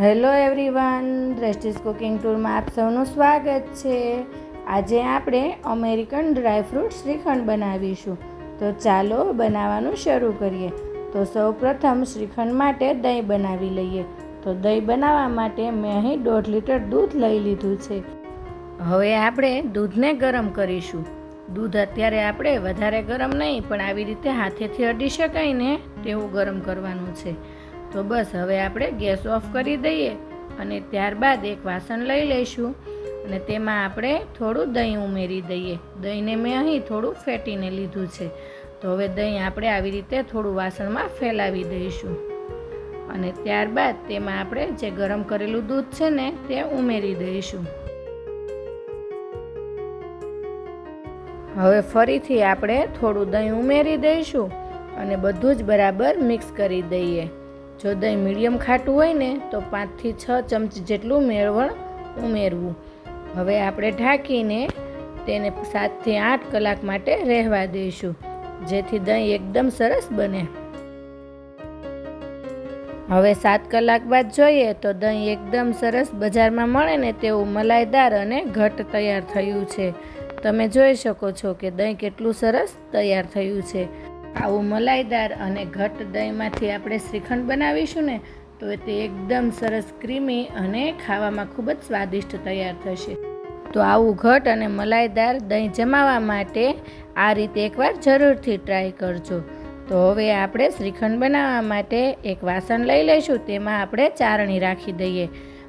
Hello everyone, દ્રષ્ટિસ cooking ટૂરમાં આપ સૌનું સ્વાગત છે. આજે આપણે અમેરિકન ડ્રાયફ્રૂટ શ્રીખંડ બનાવીશું. તો ચાલો બનાવવાનું શરૂ કરીએ. તો સૌ પ્રથમ શ્રીખંડ માટે દહીં બનાવી લઈએ. તો દહીં બનાવવા માટે મેં અહીં દોઢ લીટર દૂધ લઈ લીધું છે. હવે આપણે દૂધને ગરમ કરીશું. દૂધ અત્યારે આપણે વધારે ગરમ નહીં, પણ આવી રીતે હાથેથી અડી શકાય ને તેવું ગરમ કરવાનું છે. તો બસ હવે આપણે ગેસ ઓફ કરી દઈએ અને ત્યારબાદ એક વાસણ લઈ લઈશું. અને તેમાં આપણે થોડું દહીં ઉમેરી દઈએ. દહીંને મેં અહીં થોડું ફેટીને લીધું છે. તો હવે દહીં આપણે આવી રીતે થોડું વાસણમાં ફેલાવી દઈશું. અને ત્યારબાદ તેમાં આપણે જે ગરમ કરેલું દૂધ છે ને, તે ઉમેરી દઈશું. હવે ફરીથી આપણે થોડું દહીં ઉમેરી દઈશું અને બધું જ બરાબર મિક્સ કરી દઈએ. જો દહીં મીડિયમ ખાટું હોય ને, તો પાંચથી છ ચમચી જેટલું મેળવણ ઉમેરવું. હવે આપણે ઢાંકીને તેને સાતથી આઠ કલાક માટે રહેવા દઈશું, જેથી દહીં એકદમ સરસ બને. હવે સાત કલાક બાદ જોઈએ તો દહીં એકદમ સરસ બજારમાં મળે ને તેવું મલાઈદાર અને ઘટ તૈયાર થયું છે. તમે જોઈ શકો છો કે દહીં કેટલું સરસ તૈયાર થયું છે. આવું મલાઈદાર અને ઘટ દહીંમાંથી આપણે શ્રીખંડ બનાવીશું ને, તો તે એકદમ સરસ ક્રીમી અને ખાવામાં ખૂબ જ સ્વાદિષ્ટ તૈયાર થશે. તો આવું ઘટ અને મલાઈદાર દહીં જમાવવા માટે આ રીતે એકવાર જરૂરથી ટ્રાય કરજો. તો હવે આપણે શ્રીખંડ બનાવવા માટે એક વાસણ લઈ લઈશું, તેમાં આપણે ચારણી રાખી દઈએ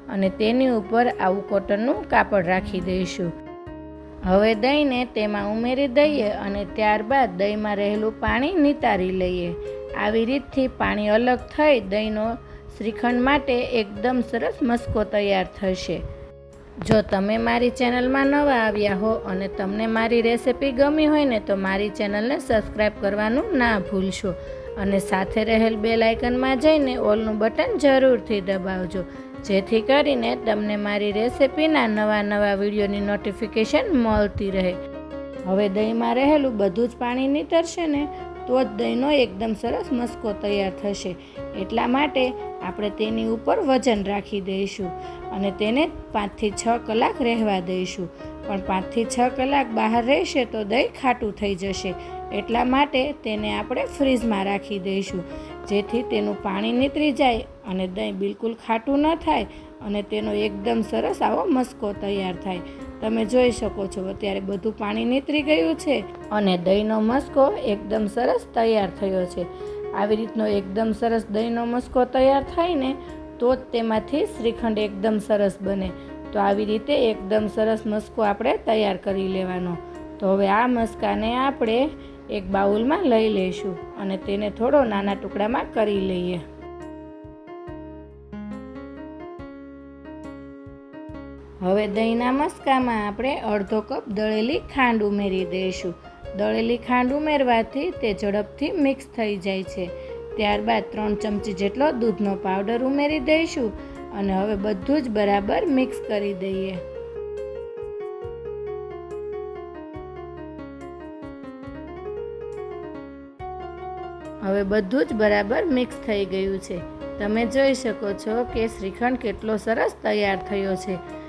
અને તેની ઉપર આવું કોટનનું કાપડ રાખી દઈશું. હવે દહીંને તેમાં ઉમેરી દઈએ અને ત્યારબાદ દહીંમાં રહેલું પાણી નિતારી લઈએ. આવી રીતથી પાણી અલગ થઈ દહીંનો શ્રીખંડ માટે એકદમ સરસ મસ્કો તૈયાર થશે. જો તમે મારી ચેનલમાં નવા આવ્યા હો અને તમને મારી રેસિપી ગમી હોય ને તો મારી ચેનલને સબસ્ક્રાઈબ કરવાનું ના ભૂલશો. અને સાથે રહેલ બે લાઇકનમાં જઈને ઓલનું બટન જરૂરથી દબાવજો. જેથી કરીને તમને મારી રેસિપીના નવા નવા વિડીયોની નોટિફિકેશન મળતી રહે. હવે દહીંમાં રહેલું બધું જ પાણી નીતરશે ને, તો જ દહીંનો એકદમ સરસ મસ્કો તૈયાર થશે. એટલા માટે આપણે તેની ઉપર વજન રાખી દઈશું અને તેને પાંચથી છ કલાક રહેવા દઈશું. પણ પાંચથી છ કલાક બહાર રહેશે તો દહીં ખાટું થઈ જશે. એટલા માટે તેને આપણે ફ્રીજમાં રાખી દઈશું. જેથી તેનું પાણી નીતરી જાય અને દહીં બિલકુલ ખાટું ન થાય અને તેનો એકદમ સરસ આવો મસ્કો તૈયાર થાય. તમે જોઈ શકો છો, અત્યારે બધું પાણી નીતરી ગયું છે અને દહીંનો મસ્કો એકદમ સરસ તૈયાર થયો છે. આવી રીતનો એકદમ સરસ દહીંનો મસ્કો તૈયાર થાય ને, તો જ તેમાંથી શ્રીખંડ એકદમ સરસ બને. તો આવી રીતે એકદમ સરસ મસ્કો આપણે તૈયાર કરી લેવાનો. તો હવે આ મસ્કાને આપણે એક બાઉલમાં લઈ લઈશું અને તેને થોડો નાના ટુકડામાં કરી લઈએ. હવે દહીંના મસ્કામાં આપણે અડધો કપ દળેલી ખાંડ ઉમેરી દઈશું. દળેલી ખાંડ ઉમેરવાથી તે ઝડપથી મિક્સ થઈ જાય છે. ત્યારબાદ ત્રણ ચમચી જેટલો દૂધનો પાવડર ઉમેરી દઈશું અને હવે બધું જ બરાબર મિક્સ કરી દઈએ. હવે બધું જ બરાબર મિક્સ થઈ ગયું છે. તમે જોઈ શકો છો કે શ્રીખંડ કેટલો સરસ તૈયાર થયો છે.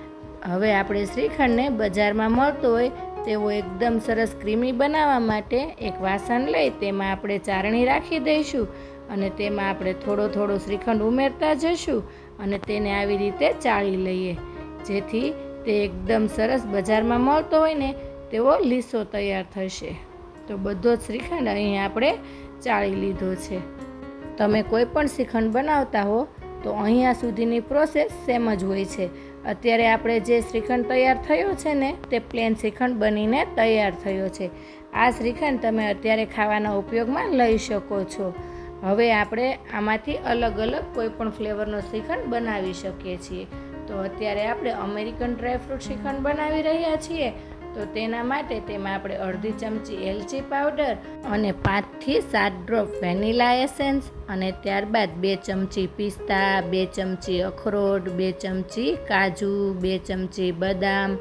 હવે આપણે શ્રીખંડને બજારમાં મળતો હોય તેવો એકદમ સરસ ક્રીમી બનાવવા માટે એક વાસણ લઈ તેમાં આપણે ચારણી રાખી દઈશું અને તેમાં આપણે થોડો થોડો શ્રીખંડ ઉમેરતા જઈશું અને તેને આવી રીતે ચાળી લઈએ. જેથી તે એકદમ સરસ બજારમાં મળતો હોય ને તેવો લીસો તૈયાર થશે. તો બધો જ શ્રીખંડ અહીં આપણે ચાળી લીધો છે. તમે કોઈ પણ શ્રીખંડ બનાવતા હો તો અહીંયા સુધીની પ્રોસેસ સેમ જ હોય છે. અત્યારે આપણે જે શ્રીખંડ તૈયાર થયો છે ને, તે પ્લેન શ્રીખંડ બનીને તૈયાર થયો છે. આ શ્રીખંડ તમે અત્યારે ખાવાના ઉપયોગમાં લઈ શકો છો. હવે આપણે આમાંથી અલગ અલગ કોઈ પણ ફ્લેવરનો શ્રીખંડ બનાવી શકીએ છીએ. તો અત્યારે આપણે અમેરિકન ડ્રાયફ્રૂટ શ્રીખંડ બનાવી રહ્યા છીએ. તો તેના માટે તેમાં આપણે અડધી ચમચી એલચી પાવડર અને પાંચથી સાત ડ્રોપ વેનીલા એસેન્સ અને ત્યારબાદ બે ચમચી પિસ્તા, બે ચમચી અખરોટ, બે ચમચી કાજુ, બે ચમચી બદામ,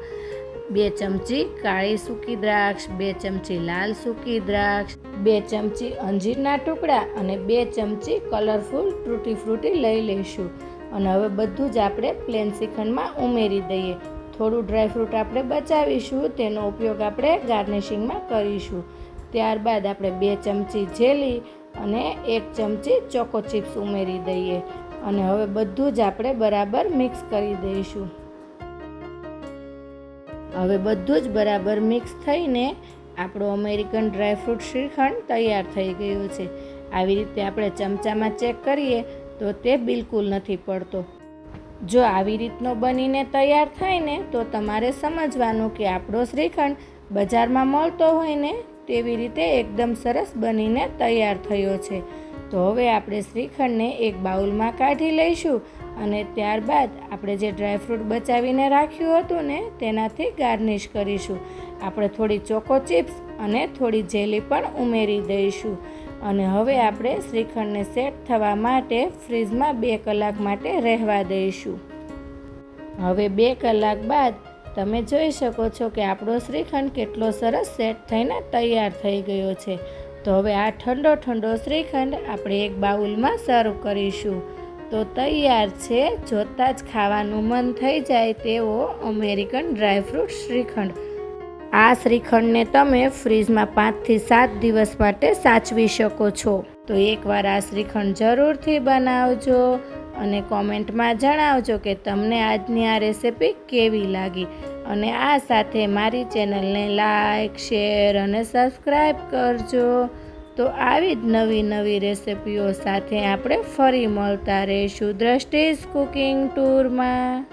બે ચમચી કાળી સૂકી દ્રાક્ષ, બે ચમચી લાલ સૂકી દ્રાક્ષ, બે ચમચી અંજીરના ટુકડા અને બે ચમચી કલરફુલ ટૂટી ફ્રૂટી લઈ લઈશું. અને હવે બધું જ આપણે પ્લેન શ્રીખંડમાં ઉમેરી દઈએ. થોડું ડ્રાયફ્રૂટ આપણે બચાવીશું, તેનો ઉપયોગ આપણે ગાર્નિશિંગમાં કરીશું. ત્યારબાદ આપણે બે ચમચી જેલી અને એક ચમચી ચોકો ચિપ્સ ઉમેરી દઈએ અને હવે બધું જ આપણે બરાબર મિક્સ કરી દઈશું. હવે બધું જ બરાબર મિક્સ થઈને આપણો અમેરિકન ડ્રાયફ્રૂટ શ્રીખંડ તૈયાર થઈ ગયું છે. આવી રીતે આપણે ચમચામાં ચેક કરીએ તો તે બિલકુલ નથી પડતો. જો આવી રીતનો બનીને તૈયાર થાય ને, તો તમારે સમજવાનું કે આપણો શ્રીખંડ બજારમાં મળતો હોય ને, તેવી રીતે એકદમ સરસ બનીને તૈયાર થયો છે. તો હવે આપણે શ્રીખંડને એક બાઉલમાં કાઢી લઈશું અને ત્યારબાદ આપણે જે ડ્રાયફ્રૂટ બચાવીને રાખ્યું હતું ને, તેનાથી ગાર્નિશ કરીશું. આપણે થોડી ચોકો ચિપ્સ અને થોડી જેલી પણ ઉમેરી દઈશું. અને હવે આપણે શ્રીખંડને સેટ થવા માટે ફ્રીજમાં બે કલાક માટે રહેવા દઈશું. હવે બે કલાક બાદ તમે જોઈ શકો છો કે આપણો શ્રીખંડ કેટલો સરસ સેટ થઈને તૈયાર થઈ ગયો છે. તો હવે આ ઠંડો ઠંડો શ્રીખંડ આપણે એક બાઉલમાં સર્વ કરીશું. તો તૈયાર છે, જોતાં જ ખાવાનું મન થઈ જાય તેવો અમેરિકન ડ્રાયફ્રૂટ શ્રીખંડ. આ શ્રીખંડને તમે ફ્રીજમાં પાંચથી સાત દિવસ માટે સાચવી શકો છો. તો એકવાર આ શ્રીખંડ જરૂરથી બનાવજો અને કોમેન્ટમાં જણાવજો કે તમને આજની આ રેસિપી કેવી લાગી. અને આ સાથે મારી ચેનલને લાઈક, શેર અને સબસ્ક્રાઈબ કરજો. તો આવી જ નવી નવી રેસિપીઓ સાથે આપણે ફરી મળતા રહીશું દ્રષ્ટિસ કુકિંગ ટૂરમાં.